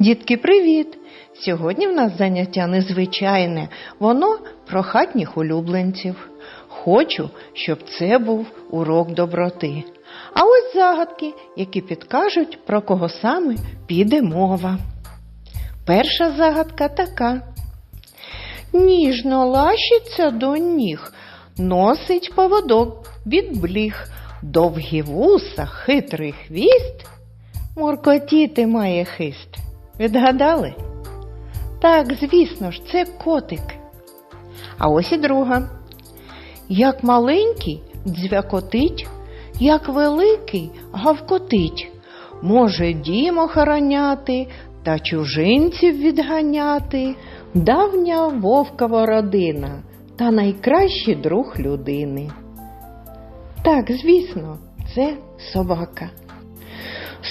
Дітки, привіт! Сьогодні в нас заняття незвичайне, воно про хатніх улюбленців. Хочу, щоб це був урок доброти. А ось загадки, які підкажуть, про кого саме піде мова. Перша загадка така. Ніжно лащиться до ніг, носить поводок від бліг, довгі вуса, хитрий хвіст, муркотіти має хист. Відгадали? Так, звісно ж, це котик. А ось і друга. Як маленький дзвякотить, як великий гавкотить, може дім охороняти та чужинців відганяти, давня вовкова родина та найкращий друг людини. Так, звісно, це собака.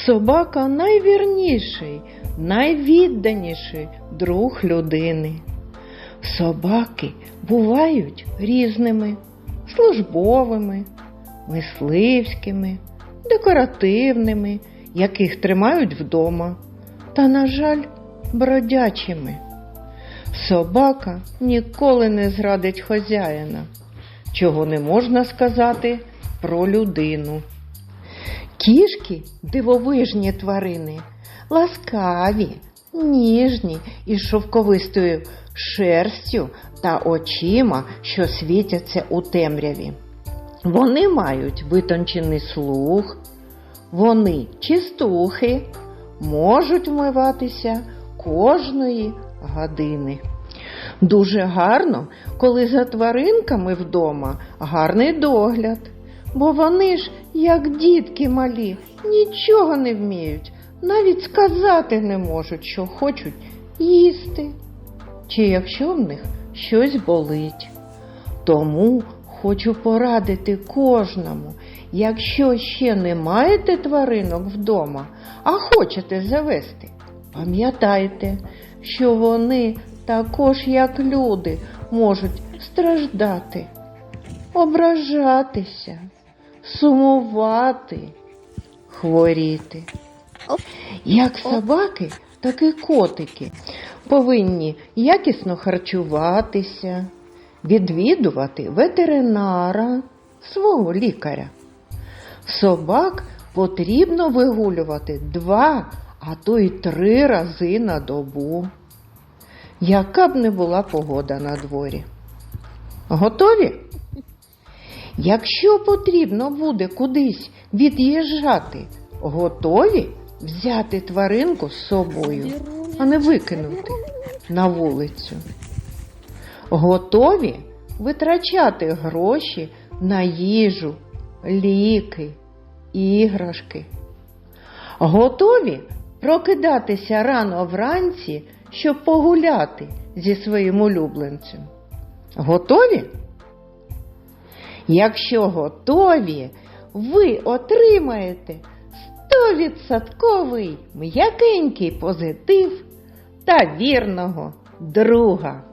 Собака найвірніший, найвідданіший друг людини. Собаки бувають різними, службовими, мисливськими, декоративними, яких тримають вдома, та, на жаль, бродячими. Собака ніколи не зрадить хазяїна, чого не можна сказати про людину. Кішки дивовижні тварини, ласкаві, ніжні із шовковистою шерстю та очима, що світяться у темряві. Вони мають витончений слух, вони чистухи, можуть вмиватися кожної години. Дуже гарно, коли за тваринками вдома гарний догляд, бо вони ж, як дітки малі, нічого не вміють, навіть сказати не можуть, що хочуть їсти, чи якщо в них щось болить. Тому хочу порадити кожному, якщо ще не маєте тваринок вдома, а хочете завести, пам'ятайте, що вони також, як люди, можуть страждати, ображатися, сумувати, хворіти. Як собаки, так і котики повинні якісно харчуватися, відвідувати ветеринара, свого лікаря. Собак потрібно вигулювати два, а то й три рази на добу. Яка б не була погода на дворі. Готові? Якщо потрібно буде кудись від'їжджати, готові взяти тваринку з собою, а не викинути на вулицю. Готові витрачати гроші на їжу, ліки, іграшки. Готові прокидатися рано вранці, щоб погуляти зі своїм улюбленцем. Готові? Якщо готові, ви отримаєте стовідсотковий м'якенький позитив та вірного друга.